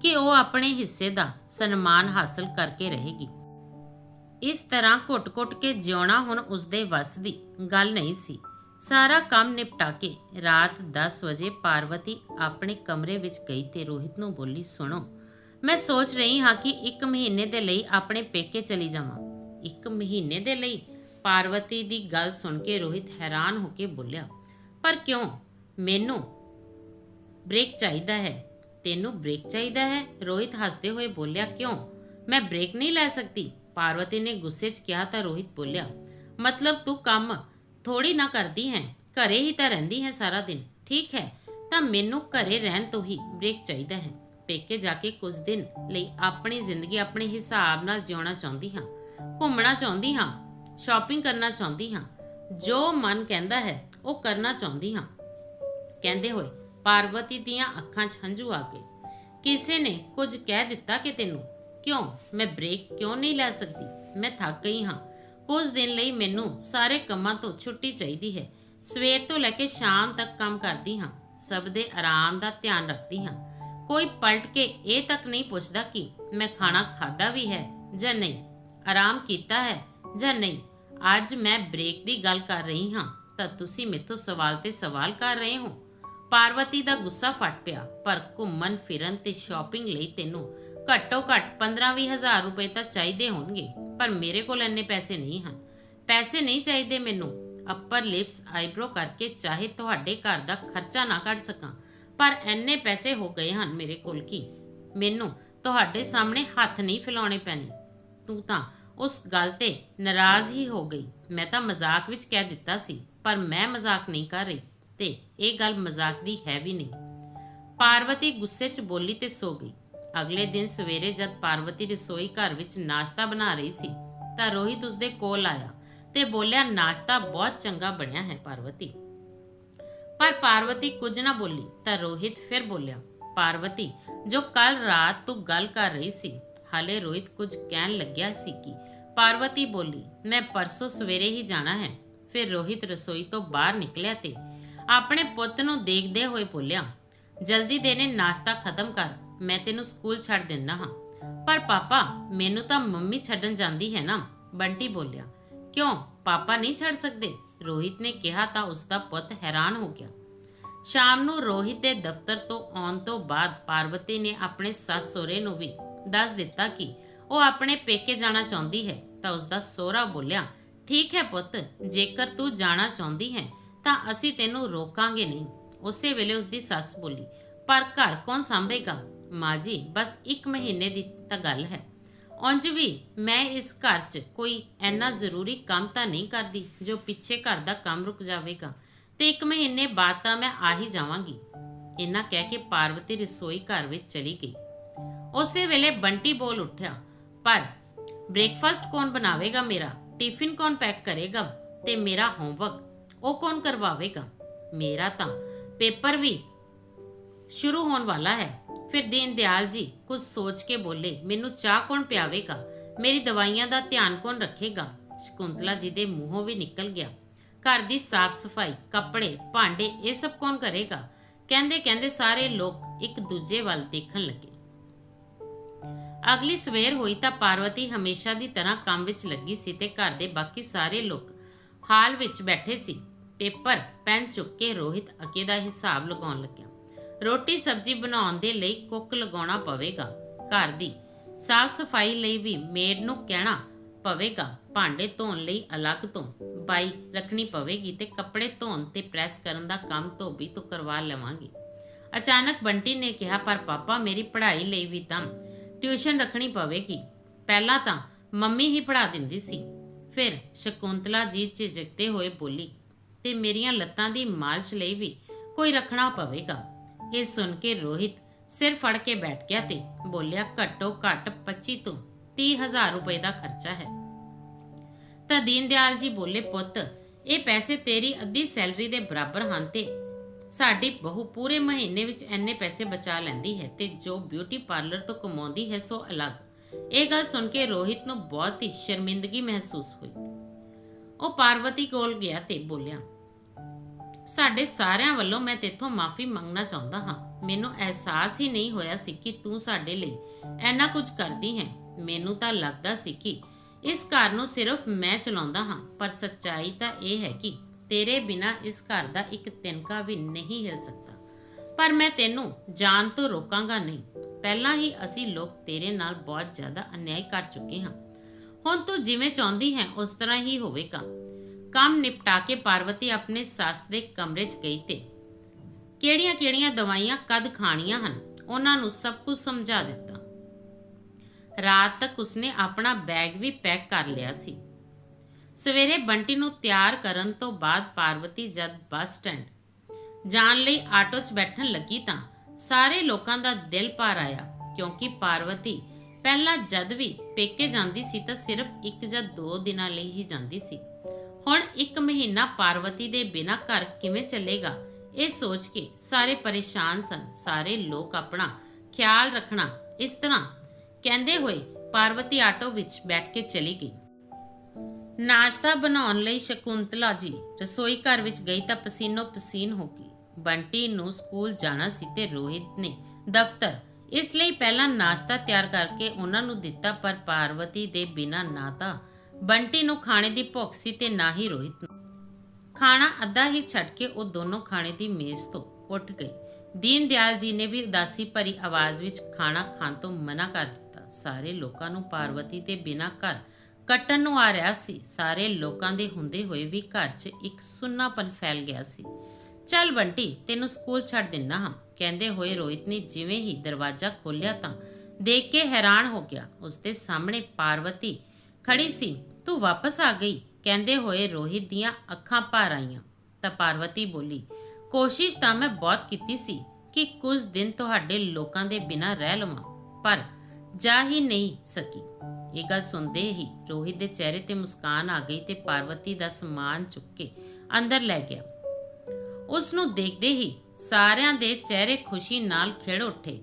ਕਿ ਉਹ ਆਪਣੇ ਹਿੱਸੇ ਦਾ ਸਨਮਾਨ ਹਾਸਲ ਕਰਕੇ ਰਹੇਗੀ। ਇਸ ਤਰ੍ਹਾਂ ਘੁੱਟ-ਘੁੱਟ ਕੇ ਜਿਉਣਾ ਹੁਣ ਉਸਦੇ ਵੱਸ ਦੀ ਗੱਲ ਨਹੀਂ ਸੀ। ਸਾਰਾ ਕੰਮ ਨਿਪਟਾ ਕੇ ਰਾਤ 10 ਵਜੇ ਪਾਰਵਤੀ ਆਪਣੇ ਕਮਰੇ ਵਿੱਚ ਗਈ ਤੇ ਰੋਹਿਤ ਨੂੰ ਬੋਲੀ, ਸੁਣੋ, ਮੈਂ ਸੋਚ ਰਹੀ ਹਾਂ ਕਿ ਇੱਕ ਮਹੀਨੇ ਦੇ ਲਈ ਆਪਣੇ ਪੇਕੇ ਚਲੀ ਜਾਵਾਂ। ਇੱਕ ਮਹੀਨੇ ਦੇ ਲਈ? ਪਾਰਵਤੀ ਦੀ ਗੱਲ ਸੁਣ ਕੇ ਰੋਹਿਤ ਹੈਰਾਨ ਹੋ ਕੇ ਬੋਲਿਆ, ਪਰ ਕਿਉਂ? ਮੈਨੂੰ ਬ੍ਰੇਕ ਚਾਹੀਦਾ ਹੈ। ਤੈਨੂੰ ਬ੍ਰੇਕ ਚਾਹੀਦਾ ਹੈ? ਰੋਹਿਤ ਹੱਸਦੇ ਹੋਏ ਬੋਲਿਆ, ਕਿਉਂ? ਮੈਂ ਬ੍ਰੇਕ ਨਹੀਂ ਲੈ ਸਕਦੀ? ਪਾਰਵਤੀ ਨੇ ਗੁੱਸੇ 'ਚ ਕਿਹਾ ਤਾਂ ਰੋਹਿਤ ਬੋਲਿਆ, ਮਤਲਬ ਤੂੰ ਕੰਮ ਥੋੜੀ ਨਾ ਕਰਦੀ ਹੈ। ਘਰੇ ਹੀ ਤਾਂ ਰਹਿੰਦੀ ਹੈ ਸਾਰਾ ਦਿਨ। ਠੀਕ ਹੈ, ਤਾਂ ਮੈਨੂੰ ਘਰੇ ਰਹਿਣ ਤੋਂ ਹੀ ਬ੍ਰੇਕ ਚਾਹੀਦਾ ਹੈ। ਪੇਕੇ ਜਾ ਕੇ ਕੁਝ ਦਿਨ ਲਈ ਆਪਣੀ ਜ਼ਿੰਦਗੀ ਆਪਣੇ ਹਿਸਾਬ ਨਾਲ ਜਿਉਣਾ ਚਾਹੁੰਦੀ ਹਾਂ। ਘੁੰਮਣਾ ਚਾਹੁੰਦੀ ਹਾਂ ਸ਼ਾਪਿੰਗ ਕਰਨਾ ਚਾਹੁੰਦੀ ਹਾਂ। ਜੋ ਮਨ ਕਹਿੰਦਾ ਹੈ, ਉਹ ਕਰਨਾ ਚਾਹੁੰਦੀ ਹਾਂ। ਕਹਿੰਦੇ ਹੋਏ ਪਾਰਵਤੀ ਦੀਆਂ ਅੱਖਾਂ 'ਚ ਹੰਝੂ ਆ ਗਏ। ਕਿਸੇ ਨੇ ਕੁਝ ਕਹਿ ਦਿੱਤਾ ਕਿ ਤੈਨੂੰ? ਕਿਉਂ? ਮੈਂ ਬ੍ਰੇਕ ਕਿਉਂ ਨਹੀਂ ਲੈ ਸਕਦੀ? ਮੈਂ ਥੱਕ ਗਈ ਹਾਂ। ਕੁਝ ਦਿਨ ਲਈ ਮੈਨੂੰ ਸਾਰੇ ਕੰਮਾਂ ਤੋਂ ਛੁੱਟੀ ਚਾਹੀਦੀ ਹੈ। ਸਵੇਰ ਤੋਂ ਲੈ ਕੇ ਸ਼ਾਮ ਤੱਕ ਕੰਮ ਕਰਦੀ ਹਾਂ। ਸਭ ਦੇ ਆਰਾਮ ਦਾ ਧਿਆਨ ਰੱਖਦੀ ਹਾਂ। ਕੋਈ ਪਲਟ ਕੇ ਇਹ ਤੱਕ ਨਹੀਂ ਪੁੱਛਦਾ ਕਿ ਮੈਂ ਖਾਣਾ ਖਾਦਾ ਵੀ ਹੈ ਜਾਂ ਨਹੀਂ। ਆਰਾਮ ਕੀਤਾ ਹੈ ਜਾਂ ਨਹੀਂ। ਅੱਜ ਮੈਂ ਬ੍ਰੇਕ ਦੀ ਗੱਲ ਕਰ ਰਹੀ ਹਾਂ, ਤਾਂ ਤੁਸੀਂ ਮੇਥੋਂ ਸਵਾਲ ਤੇ ਸਵਾਲ ਕਰ ਰਹੇ ਹੋ। ਪਾਰਵਤੀ ਦਾ ਗੁੱਸਾ ਫਟ ਪਿਆ, ਪਰ ਘੁੰਮਣ ਫਿਰਨ ਤੇ ਸ਼ਾਪਿੰਗ ਲਈ ਤੈਨੂੰ ਘੱਟੋ ਘੱਟ 15-20 ਹਜ਼ਾਰ ਰੁਪਏ ਤਾਂ ਚਾਹੀਦੇ ਹੋਣਗੇ, ਪਰ ਮੇਰੇ ਕੋਲ ਇੰਨੇ ਪੈਸੇ ਨਹੀਂ ਹਨ। ਪੈਸੇ ਨਹੀਂ ਚਾਹੀਦੇ ਮੈਨੂੰ। ਅੱਪਰ ਲਿਪਸ ਆਈਬ੍ਰੋ ਕਰਕੇ ਚਾਹੇ ਤੁਹਾਡੇ ਘਰ ਦਾ ਖਰਚਾ ਨਾ ਕੱਢ ਸਕਾਂ, ਪਰ ਇੰਨੇ ਪੈਸੇ ਹੋ ਗਏ ਹਨ ਮੇਰੇ ਕੋਲ ਕੀ ਮੈਨੂੰ ਤੁਹਾਡੇ ਸਾਹਮਣੇ ਹੱਥ ਨਹੀਂ ਫੈਲਾਉਣੇ ਪੈਣੇ। ਤੂੰ ਤਾਂ ਉਸ ਗੱਲ ਤੇ ਨਾਰਾਜ਼ ਹੀ ਹੋ ਗਈ। ਮੈਂ ਤਾਂ ਮਜ਼ਾਕ ਵਿੱਚ ਕਹਿ ਦਿੱਤਾ ਸੀ, ਪਰ ਮੈਂ ਮਜ਼ਾਕ ਨਹੀਂ ਕਰ ਰਹੀ ਤੇ ਇਹ ਗੱਲ ਮਜ਼ਾਕ ਦੀ ਹੈ ਵੀ ਨਹੀਂ। ਪਾਰਵਤੀ ਗੁੱਸੇ 'ਚ ਬੋਲੀ ਤੇ ਸੋ ਗਈ। ਅਗਲੇ ਦਿਨ ਸਵੇਰੇ ਜਦ ਪਾਰਵਤੀ ਰਸੋਈ ਘਰ ਵਿੱਚ ਨਾਸ਼ਤਾ ਬਣਾ ਰਹੀ ਸੀ, ਤਾਂ ਰੋਹਿਤ ਉਸਦੇ ਕੋਲ ਆਇਆ ਤੇ ਬੋਲਿਆ, ਨਾਸ਼ਤਾ ਬਹੁਤ ਚੰਗਾ ਬਣਿਆ ਹੈ ਪਾਰਵਤੀ। ਪਰ ਪਾਰਵਤੀ ਕੁਝ ਨਾ ਬੋਲੀ, ਤਾਂ ਰੋਹਿਤ ਫਿਰ ਬੋਲਿਆ, ਪਾਰਵਤੀ, ਜੋ ਕੱਲ ਰਾਤ ਤੂੰ ਗੱਲ ਕਰ ਰਹੀ ਸੀ, ਹਾਲੇ ਰੋਹਿਤ ਕੁਝ ਕਹਿਣ ਲੱਗਿਆ ਸੀ ਕਿ? ਪਾਰਵਤੀ ਬੋਲੀ, ਮੈਂ ਪਰਸੋਂ ਸਵੇਰੇ ਹੀ ਜਾਣਾ ਹੈ। ਫਿਰ ਰੋਹਿਤ ਰਸੋਈ ਤੋਂ ਬਾਹਰ ਨਿਕਲਿਆ ਤੇ ਆਪਣੇ ਪੁੱਤ ਨੂੰ ਦੇਖਦੇ ਹੋਏ ਬੋਲਿਆ, ਜਲਦੀ ਦੇਨੇ ਨਾਸ਼ਤਾ ਖਤਮ ਕਰ। ਮੈਂ ਤੈਨੂੰ ਸਕੂਲ ਛੱਡ ਦਿੰਦਾ ਹਾਂ। ਪਰ ਪਾਪਾ, ਮੈਨੂੰ ਤਾਂ ਮੰਮੀ ਛੱਡਣ ਜਾਂਦੀ ਹੈ ਨਾ, ਬੰਟੀ ਬੋਲਿਆ। ਕਿਉਂ? ਪਾਪਾ ਨਹੀਂ ਛੱਡ ਸਕਦੇ? ਰੋਹਿਤ ਨੇ ਕਿਹਾ ਤਾਂ ਉਸ ਦਾ ਪੁੱਤ ਹੈਰਾਨ ਹੋ ਗਿਆ। ਸ਼ਾਮ ਨੂੰ ਰੋਹਿਤ ਦੇ ਦਫ਼ਤਰ ਤੋਂ ਆਉਣ ਤੋਂ ਬਾਅਦ ਪਾਰਵਤੀ ਨੇ ਆਪਣੇ ਸੱਸ ਸਹੁਰੇ ਨੂੰ ਵੀ ਦੱਸ ਦਿੱਤਾ ਕਿ ਉਹ ਆਪਣੇ ਪੇਕੇ ਜਾਣਾ ਚਾਹੁੰਦੀ ਹੈ। ਤਾਂ ਉਸ ਦਾ ਸਹੁਰਾ ਬੋਲਿਆ, ਠੀਕ ਹੈ ਪੁੱਤ, ਜੇਕਰ ਤੂੰ ਜਾਣਾ ਚਾਹੁੰਦੀ ਹੈ, ਤਾਂ ਅਸੀਂ ਤੈਨੂੰ ਰੋਕਾਂਗੇ ਨਹੀਂ। ਉਸੇ ਵੇਲੇ ਉਸ ਦੀ ਸੱਸ ਬੋਲੀ, ਪਰ ਘਰ ਕੌਣ ਸੰਭੇਗਾ? ਮਾਂ ਜੀ ਬਸ 1 ਮਹੀਨੇ ਦੀ ਤਾਂ ਗੱਲ ਹੈ। ਉਂਝ ਵੀ ਮੈਂ ਇਸ ਘਰ 'ਚ ਕੋਈ ਐਨਾ ਜ਼ਰੂਰੀ ਕੰਮ ਤਾਂ ਨਹੀਂ ਕਰਦੀ ਜੋ ਪਿੱਛੇ ਘਰ ਦਾ ਕੰਮ ਰੁਕ ਜਾਵੇਗਾ। ਤੇ 1 ਮਹੀਨੇ ਬਾਅਦ ਤਾਂ ਮੈਂ ਆ ਹੀ ਜਾਵਾਂਗੀ। ਇੰਨਾ ਕਹਿ ਕੇ ਪਾਰਵਤੀ ਰਸੋਈ ਘਰ ਵਿੱਚ ਚਲੀ ਗਈ। ਉਸੇ ਵੇਲੇ ਬੰਟੀ ਬੋਲ ਉੱਠਿਆ, ਪਰ ਬ੍ਰੇਕਫਾਸਟ ਕੌਣ ਬਣਾਵੇਗਾ ਮੇਰਾ? ਟਿਫਿਨ ਕੌਣ ਪੈਕ ਕਰੇਗਾ? ਤੇ ਮੇਰਾ ਹੋਮਵਰਕ, ਉਹ ਕੌਣ ਕਰਵਾਵੇਗਾ? ਮੇਰਾ ਤਾਂ ਪੇਪਰ ਵੀ ਸ਼ੁਰੂ ਹੋਣ ਵਾਲਾ ਹੈ। ਫਿਰ ਦੀਨ ਦਿਆਲ ਜੀ ਕੁਝ ਸੋਚ ਕੇ ਬੋਲੇ, ਮੈਨੂੰ ਚਾਹ ਕੌਣ ਪਿਆਵੇਗਾ? ਮੇਰੀ ਦਵਾਈਆਂ ਦਾ ਧਿਆਨ ਕੌਣ ਰੱਖੇਗਾ? ਸ਼ਕੁੰਤਲਾ ਜੀ ਦੇ ਮੂੰਹੋਂ ਵੀ ਨਿਕਲ ਗਿਆ। ਘਰ ਦੀ ਸਾਫ਼ ਸਫ਼ਾਈ ਕੱਪੜੇ, ਭਾਂਡੇ, ਇਹ ਸਭ ਕੌਣ ਕਰੇਗਾ? ਕਹਿੰਦੇ ਕਹਿੰਦੇ ਸਾਰੇ ਲੋਕ ਇੱਕ ਦੂਜੇ ਵੱਲ ਦੇਖਣ ਲੱਗੇ। ਅਗਲੀ ਸਵੇਰ ਹੋਈ ਤਾਂ ਪਾਰਵਤੀ ਹਮੇਸ਼ਾ ਦੀ ਤਰ੍ਹਾਂ ਕੰਮ ਵਿੱਚ ਲੱਗੀ ਸੀ ਤੇ ਘਰ ਦੇ ਬਾਕੀ ਸਾਰੇ ਲੋਕ ਹਾਲ ਵਿੱਚ ਬੈਠੇ ਸੀ। ਪੇਪਰ, ਪੈਨ ਚੁੱਕ ਕੇ ਰੋਹਿਤ ਅਕੇ ਦਾ ਹਿਸਾਬ ਲਗਾਉਣ ਲੱਗਿਆ। ਰੋਟੀ ਸਬਜ਼ੀ ਬਣਾਉਣ ਦੇ ਲਈ ਕੁੱਕ ਲਗਾਉਣਾ ਪਵੇਗਾ। ਘਰ ਦੀ ਸਾਫ਼ ਸਫ਼ਾਈ ਲਈ ਵੀ ਮੇਡ ਨੂੰ ਕਹਿਣਾ ਪਵੇਗਾ। ਭਾਂਡੇ ਧੋਣ ਲਈ ਅਲੱਗ ਤੋਂ ਬਾਈ ਰੱਖਣੀ ਪਵੇਗੀ ਤੇ ਕੱਪੜੇ ਧੋਣ ਤੇ ਪ੍ਰੈਸ ਕਰਨ ਦਾ ਕੰਮ ਧੋਬੀ ਤੋਂ ਕਰਵਾ ਲਵਾਂਗੀ। ਅਚਾਨਕ ਬੰਟੀ ਨੇ ਕਿਹਾ, ਪਰ ਪਾਪਾ, ਮੇਰੀ ਪੜ੍ਹਾਈ ਲਈ ਵੀ ਤਾਂ ਟਿਊਸ਼ਨ ਰੱਖਣੀ ਪਵੇਗੀ। ਪਹਿਲਾਂ ਤਾਂ ਮੰਮੀ ਹੀ ਪੜ੍ਹਾ ਦਿੰਦੀ ਸੀ। ਫਿਰ ਸ਼ਕੁੰਤਲਾ ਜੀ ਝਿਜਕਦੇ ਹੋਏ ਬੋਲੀ, ਤੇ ਮੇਰੀਆਂ ਲੱਤਾਂ ਦੀ ਮਾਲਸ਼ ਲਈ ਵੀ ਕੋਈ ਰੱਖਣਾ ਪਵੇਗਾ? ਇਹ ਸੁਣ ਕੇ ਰੋਹਿਤ ਸਿਰ ਫੜ ਕੇ ਬੈਠ ਗਿਆ ਤੇ ਬੋਲਿਆ, ਘੱਟੋ ਘੱਟ 25 ਤੋਂ 30 ਹਜ਼ਾਰ ਰੁਪਏ ਦਾ ਖਰਚਾ ਹੈ। ਤਾਂ ਦੀਨ ਦਿਆਲ ਜੀ ਬੋਲੇ, ਪੁੱਤ, ਇਹ ਪੈਸੇ ਤੇਰੀ ਅੱਧੀ ਸੈਲਰੀ ਦੇ ਬਰਾਬਰ ਹਨ ਤੇ ਸਾਡੀ ਬਹੂ ਪੂਰੇ ਮਹੀਨੇ ਵਿੱਚ ਐਨੇ ਪੈਸੇ ਬਚਾ ਲੈਂਦੀ ਹੈ ਤੇ ਜੋ ਬਿਊਟੀ ਪਾਰਲਰ ਤੋਂ ਕਮਾਉਂਦੀ ਹੈ ਸੋ ਅਲੱਗ। ਇਹ ਗੱਲ ਸੁਣ ਕੇ ਰੋਹਿਤ ਨੂੰ ਬਹੁਤ ਹੀ ਸ਼ਰਮਿੰਦਗੀ ਮਹਿਸੂਸ ਹੋਈ। ਉਹ ਪਾਰਵਤੀ ਕੋਲ ਗਿਆ ਤੇ ਬੋਲਿਆ ਸਾਡੇ ਸਾਰਿਆਂ ਵੱਲੋਂ ਮੈਂ ਤੇਥੋਂ ਮਾਫੀ ਮੰਗਣਾ ਚਾਹੁੰਦਾ ਹਾਂ। ਮੈਨੂੰ ਅਹਿਸਾਸ ਹੀ ਨਹੀਂ ਹੋਇਆ ਸੀ ਕਿ ਤੂੰ ਸਾਡੇ ਲਈ ਐਨਾ ਕੁਝ ਕਰਦੀ ਹੈ। ਮੈਨੂੰ ਤਾਂ ਲੱਗਦਾ ਸੀ ਕਿ ਇਸ ਘਰ ਨੂੰ ਸਿਰਫ ਮੈਂ ਚਲਾਉਂਦਾ ਹਾਂ, ਪਰ ਸੱਚਾਈ ਤਾਂ ਇਹ ਹੈ ਕਿ ਤੇਰੇ ਬਿਨਾ ਇਸ ਘਰ ਦਾ ਇੱਕ ਤਿਨਕਾ ਵੀ ਨਹੀਂ ਹਿਲ ਸਕਦਾ। ਪਰ ਮੈਂ ਤੈਨੂੰ ਜਾਣ ਤੋਂ ਰੋਕਾਂਗਾ ਨਹੀਂ। ਪਹਿਲਾਂ ਹੀ ਅਸੀਂ ਲੋਕ ਤੇਰੇ ਨਾਲ ਬਹੁਤ ਜ਼ਿਆਦਾ ਅਨਿਆਏ ਕਰ ਚੁੱਕੇ ਹਾਂ। ਹੁਣ ਤੂੰ ਜਿਵੇਂ ਚਾਹੁੰਦੀ ਹੈ, ਉਸ ਤਰ੍ਹਾਂ ਹੀ ਹੋਵੇਗਾ। ਕੰਮ ਨਿਪਟਾ ਕੇ ਪਾਰਵਤੀ ਆਪਣੇ ਸੱਸ ਦੇ ਕਮਰੇ 'ਚ ਗਈ ਤੇ ਕਿਹੜੀਆਂ-ਕਿਹੜੀਆਂ ਦਵਾਈਆਂ ਕਦ ਖਾਣੀਆਂ ਹਨ, ਉਹਨਾਂ ਨੂੰ ਸਭ ਕੁਝ ਸਮਝਾ ਦਿੱਤਾ। ਰਾਤ ਤੱਕ ਉਸਨੇ ਆਪਣਾ ਬੈਗ ਵੀ ਪੈਕ ਕਰ ਲਿਆ ਸੀ। ਸਵੇਰੇ ਬੰਟੀ ਨੂੰ ਤਿਆਰ ਕਰਨ ਤੋਂ ਬਾਅਦ ਪਾਰਵਤੀ ਜਦ ਬੱਸ ਸਟੈਂਡ ਜਾਣ ਲਈ ਆਟੋ 'ਚ ਬੈਠਣ ਲੱਗੀ ਤਾਂ ਸਾਰੇ ਲੋਕਾਂ ਦਾ ਦਿਲ ਭਰ ਆਇਆ, ਕਿਉਂਕਿ ਪਾਰਵਤੀ ਪਹਿਲਾਂ ਜਦ ਵੀ ਪੇਕੇ ਜਾਂਦੀ ਸੀ ਤਾਂ ਸਿਰਫ ਇੱਕ ਜਾਂ ਦੋ ਦਿਨਾਂ ਲਈ ਹੀ ਜਾਂਦੀ ਸੀ। ਹੁਣ ਇੱਕ ਮਹੀਨਾ ਪਾਰਵਤੀ ਦੇ ਬਿਨਾਂ ਘਰ ਕਿਵੇਂ ਚੱਲੇਗਾ? ਇਹ ਸੋਚ ਕੇ ਸਾਰੇ ਪਰੇਸ਼ਾਨ ਸਨ। ਸਾਰੇ ਲੋਕ ਆਪਣਾ ਖਿਆਲ ਰੱਖਣਾ, ਇਸ ਤਰ੍ਹਾਂ ਕਹਿੰਦੇ ਹੋਏ ਪਾਰਵਤੀ ਆਟੋ ਵਿੱਚ ਬੈਠ ਕੇ ਚਲੀ ਗਈ। ਨਾਸ਼ਤਾ ਬਣਾਉਣ ਲਈ ਸ਼ਕੁੰਤਲਾ ਜੀ ਰਸੋਈ ਘਰ ਵਿੱਚ ਗਈ ਤਾਂ ਪਸੀਨੋ ਪਸੀਨ ਹੋ ਗਈ। ਬੰਟੀ ਨੂੰ ਸਕੂਲ ਜਾਣਾ ਸੀ ਤੇ ਰੋਹਿਤ ਨੇ ਦਫ਼ਤਰ ਇਸ ਲਈ ਪਹਿਲਾਂ ਨਾਸ਼ਤਾ ਤਿਆਰ ਕਰਕੇ ਉਹਨਾਂ ਨੂੰ ਦਿੱਤਾ, ਪਰ ਪਾਰਵਤੀ ਦੇ ਬਿਨਾਂ ਨਾ ਤਾਂ ਬੰਟੀ ਨੂੰ ਖਾਣੇ ਦੀ ਭੁੱਖ ਸੀ ਤੇ ਨਾ ਹੀ ਰੋਹਿਤ ਨੂੰ। ਖਾਣਾ ਅੱਧਾ ਹੀ ਛੱਡ ਕੇ ਉਹ ਦੋਨੋਂ ਖਾਣੇ ਦੀ ਮੇਜ਼ ਤੋਂ ਉੱਠ ਗਏ। ਦੀਨ ਦਿਆਲ ਜੀ ਨੇ ਵੀ ਉਦਾਸੀ ਭਰੀ ਆਵਾਜ਼ ਵਿੱਚ ਖਾਣਾ ਖਾਣ ਤੋਂ ਮਨਾ ਕਰ ਦਿੱਤਾ। ਸਾਰੇ ਲੋਕਾਂ ਨੂੰ ਪਾਰਵਤੀ ਦੇ ਬਿਨਾਂ ਘਰ ਕੱਟਣ ਨੂੰ ਆ ਰਿਹਾ ਸੀ। ਸਾਰੇ ਲੋਕਾਂ ਦੇ ਹੁੰਦੇ ਹੋਏ ਵੀ ਘਰ 'ਚ ਇੱਕ ਸੁੰਨਾਪਨ ਫੈਲ ਗਿਆ ਸੀ। ਚੱਲ ਬੰਟੀ, ਤੈਨੂੰ ਸਕੂਲ ਛੱਡ ਦਿੰਨਾ ਹਾਂ। ਕਹਿੰਦੇ ਹੋਏ ਰੋਹਿਤ ਨੇ ਜਿਵੇਂ ਹੀ ਦਰਵਾਜ਼ਾ ਖੋਲ੍ਹਿਆ ਤਾਂ ਦੇਖ ਕੇ ਹੈਰਾਨ ਹੋ ਗਿਆ। ਉਸ ਦੇ ਸਾਹਮਣੇ ਪਾਰਵਤੀ ਖੜੀ ਸੀ। ਤੂੰ ਵਾਪਸ ਆ ਗਈ? ਕਹਿੰਦੇ ਹੋਏ ਰੋਹਿਤ ਦੀਆਂ ਅੱਖਾਂ ਭਰ ਆਈਆਂ। ਤਾਂ ਪਾਰਵਤੀ ਬੋਲੀ, ਕੋਸ਼ਿਸ਼ ਤਾਂ ਮੈਂ ਬਹੁਤ ਕੀਤੀ ਸੀ ਕਿ ਕੁਝ ਦਿਨ ਤੁਹਾਡੇ ਲੋਕਾਂ ਦੇ ਬਿਨਾਂ ਰਹਿ ਲਵਾਂ, ਪਰ ਜਾ ਹੀ ਨਹੀਂ ਸਕੀ। ਇਹ ਗੱਲ ਸੁਣਦੇ ਹੀ ਰੋਹਿਤ ਦੇ ਚਿਹਰੇ ਤੇ ਮੁਸਕਾਨ ਆ ਗਈ ਤੇ ਪਾਰਵਤੀ ਦਾ ਸਮਾਨ ਚੁੱਕ ਕੇ ਅੰਦਰ ਲੈ ਗਿਆ। ਉਸ ਨੂੰ ਦੇਖਦੇ ਹੀ ਸਾਰਿਆਂ ਦੇ ਚਿਹਰੇ ਖੁਸ਼ੀ ਨਾਲ ਖਿੜ ਉੱਠੇ।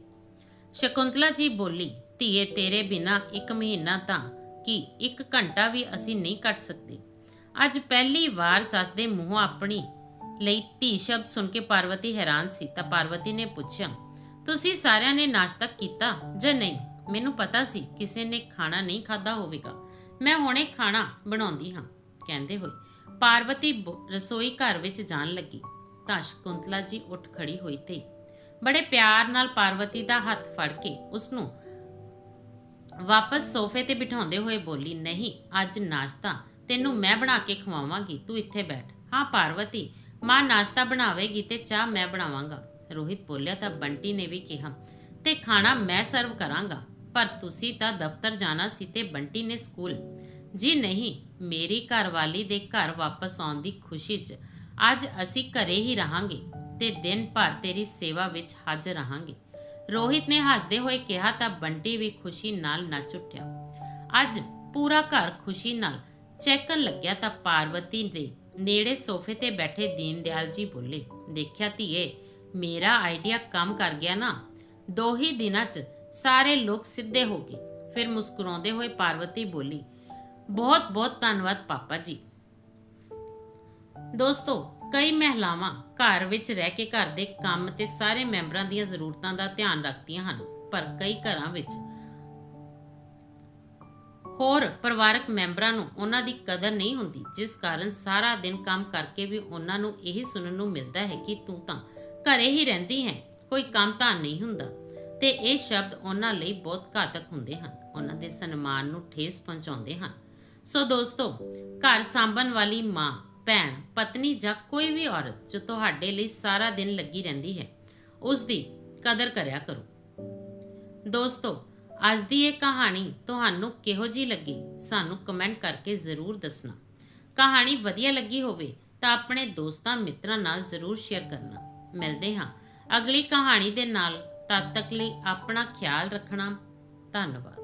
ਸ਼ਕੁੰਤਲਾ ਜੀ ਬੋਲੀ, ਧੀਏ ਤੇਰੇ ਬਿਨਾ ਇੱਕ ਮਹੀਨਾ ਤਾਂ ਕੀ ਇੱਕ ਘੰਟਾ ਵੀ ਅਸੀਂ ਨਹੀਂ ਕੱਟ ਸਕਦੇ। ਅੱਜ ਪਹਿਲੀ ਵਾਰ ਸੱਸ ਦੇ ਮੂੰਹੋਂ ਆਪਣੀ ਲਈ ਧੀ ਸ਼ਬਦ ਸੁਣ ਕੇ ਪਾਰਵਤੀ ਹੈਰਾਨ ਸੀ, ਤਾਂ ਪਾਰਵਤੀ ਨੇ ਪੁੱਛਿਆ, ਤੁਸੀਂ ਸਾਰਿਆਂ ਨੇ ਨਾਸ਼ਤਾ ਕੀਤਾ ਜਾਂ ਨਹੀਂ? ਮੈਨੂੰ ਪਤਾ ਸੀ ਕਿਸੇ ਨੇ ਖਾਣਾ ਨਹੀਂ ਖਾਦਾ ਹੋਵੇਗਾ। ਮੈਂ ਹੁਣੇ ਖਾਣਾ ਬਣਾਉਂਦੀ ਹਾਂ, ਕਹਿੰਦੇ ਹੋਏ ਪਾਰਵਤੀ ਬ- ਰਸੋਈ ਘਰ ਵਿੱਚ ਜਾਣ ਲੱਗੀ। ਤਾਂ ਸ਼ਕੁੰਤਲਾ ਜੀ ਉੱਠ ਖੜੀ ਹੋਈ ਤੇ ਬੜੇ ਪਿਆਰ ਨਾਲ ਪਾਰਵਤੀ ਦਾ ਹੱਥ ਫੜ ਕੇ ਉਸ ਨੂੰ ਵਾਪਸ ਸੋਫੇ ਤੇ ਬਿਠਾਉਂਦੇ ਹੋਏ ਬੋਲੀ, ਨਹੀਂ, ਅੱਜ ਨਾਸ਼ਤਾ। ਤੈਨੂੰ ਮੈਂ ਬਣਾ ਕੇ ਖਵਾਵਾਂਗੀ, ਤੂੰ ਇੱਥੇ ਬੈਠ। ਹਾਂ, ਪਾਰਵਤੀ, ਮਾਂ ਨਾਸ਼ਤਾ ਬਣਾਵੇਗੀ ਤੇ ਚਾਹ ਮੈਂ ਬਣਾਵਾਂਗਾ। ਰੋਹਿਤ ਬੋਲਿਆ ਤਾਂ ਬੰਟੀ ਨੇ ਵੀ ਕਿਹਾ, ਤੇ ਖਾਣਾ ਮੈਂ ਸਰਵ ਕਰਾਂਗਾ, ਪਰ ਤੁਸੀਂ ਤਾਂ ਦਫ਼ਤਰ ਜਾਣਾ ਸੀ ਤੇ ਬੰਟੀ ਨੇ ਸਕੂਲ। ਜੀ ਨਹੀਂ, ਮੇਰੀ ਘਰਵਾਲੀ ਦੇ ਘਰ ਵਾਪਸ ਆਉਣ ਦੀ ਖੁਸ਼ੀ 'ਚ ਅੱਜ ਅਸੀਂ ਘਰੇ ਹੀ ਰਹਾਂਗੇ ਤੇ ਦਿਨ ਭਰ ਤੇਰੀ ਸੇਵਾ ਵਿੱਚ ਹਾਜ਼ਰ ਰਹਾਂਗੇ। ਰੋਹਿਤ ਨੇ ਹੱਸਦੇ ਹੋਏ ਕਿਹਾ ਤਾਂ ਬੰਟੀ ਵੀ ਖੁਸ਼ੀ ਨਾਲ ਨੱਚ ਉੱਠਿਆ ਅੱਜ ਪੂਰਾ ਘਰ ਖੁਸ਼ੀ ਨਾਲ ਚੈੱਕਣ ਲੱਗਿਆ ਤਾਂ ਪਾਰਵਤੀ ਦੇ ਨੇੜੇ ਸੋਫੇ ਤੇ ਬੈਠੇ ਦੀਨਦਿਆਲ ਜੀ ਬੋਲੇ, ਦੇਖਿਆ ਧੀਏ, ਮੇਰਾ ਆਈਡੀਆ ਕੰਮ ਕਰ ਗਿਆ ਨਾ। ਦੋ ਹੀ ਦਿਨਾਂ 'ਚ ਸਾਰੇ ਲੋਕ ਸਿੱਧੇ ਹੋ ਗਏ। ਫਿਰ ਮੁਸਕਰਾਉਂਦੇ ਹੋਏ ਪਾਰਵਤੀ ਬੋਲੀ ਬਹੁਤ ਬਹੁਤ ਧੰਨਵਾਦ ਪਾਪਾ ਜੀ। ਦੋਸਤੋ, ਕਈ ਮਹਿਲਾਵਾਂ ਘਰ ਵਿੱਚ ਰਹਿ ਕੇ ਘਰ ਦੇ ਕੰਮ ਤੇ ਸਾਰੇ ਮੈਂਬਰਾਂ ਦੀਆਂ ਜ਼ਰੂਰਤਾਂ ਦਾ ਧਿਆਨ ਰੱਖਦੀਆਂ ਹਨ, ਪਰ ਕਈ ਘਰਾਂ ਵਿੱਚ ਹੋਰ ਪਰਿਵਾਰਕ ਮੈਂਬਰਾਂ ਨੂੰ ਉਹਨਾਂ ਦੀ ਕਦਰ ਨਹੀਂ ਹੁੰਦੀ, ਜਿਸ ਕਾਰਨ ਸਾਰਾ ਦਿਨ ਕੰਮ ਕਰਕੇ ਵੀ ਉਹਨਾਂ ਨੂੰ ਇਹੀ ਸੁਣਨ ਨੂੰ ਮਿਲਦਾ ਹੈ ਕਿ ਤੂੰ ਤਾਂ ਘਰੇ ਹੀ ਰਹਿੰਦੀ ਹੈ, ਕੋਈ ਕੰਮ ਤਾਂ ਨਹੀਂ ਹੁੰਦਾ। ਤੇ ਇਹ ਸ਼ਬਦ ਉਹਨਾਂ ਲਈ ਬਹੁਤ ਘਾਤਕ ਹੁੰਦੇ ਹਨ, ਉਹਨਾਂ ਦੇ ਸਨਮਾਨ ਨੂੰ ਠੇਸ ਪਹੁੰਚਾਉਂਦੇ ਹਨ। ਸੋ ਦੋਸਤੋ, ਘਰ ਸਾਂਭਣ ਵਾਲੀ ਮਾਂ ਭੈਣ, ਪਤਨੀ ਜਾਂ ਕੋਈ ਵੀ ਔਰਤ ਜੋ ਤੁਹਾਡੇ ਲਈ ਸਾਰਾ ਦਿਨ ਲੱਗੀ ਰਹਿੰਦੀ ਹੈ, ਉਸ ਦੀ ਕਦਰ ਕਰਿਆ ਕਰੋ। ਦੋਸਤੋ, ਅੱਜ ਦੀ ਇਹ ਕਹਾਣੀ ਤੁਹਾਨੂੰ ਕਿਹੋ ਜੀ ਲੱਗੀ, ਸਾਨੂੰ ਕਮੈਂਟ ਕਰਕੇ ਜ਼ਰੂਰ ਦੱਸਣਾ। ਕਹਾਣੀ ਵਧੀਆ ਲੱਗੀ ਹੋਵੇ ਤਾਂ ਆਪਣੇ ਦੋਸਤਾਂ, ਮਿੱਤਰਾਂ ਨਾਲ ਜ਼ਰੂਰ ਸ਼ੇਅਰ ਕਰਨਾ। ਮਿਲਦੇ ਹਾਂ ਅਗਲੀ ਕਹਾਣੀ ਦੇ ਨਾਲ। ਤਦ ਤੱਕ ਲਈ ਆਪਣਾ ਖਿਆਲ ਰੱਖਣਾ। ਧੰਨਵਾਦ।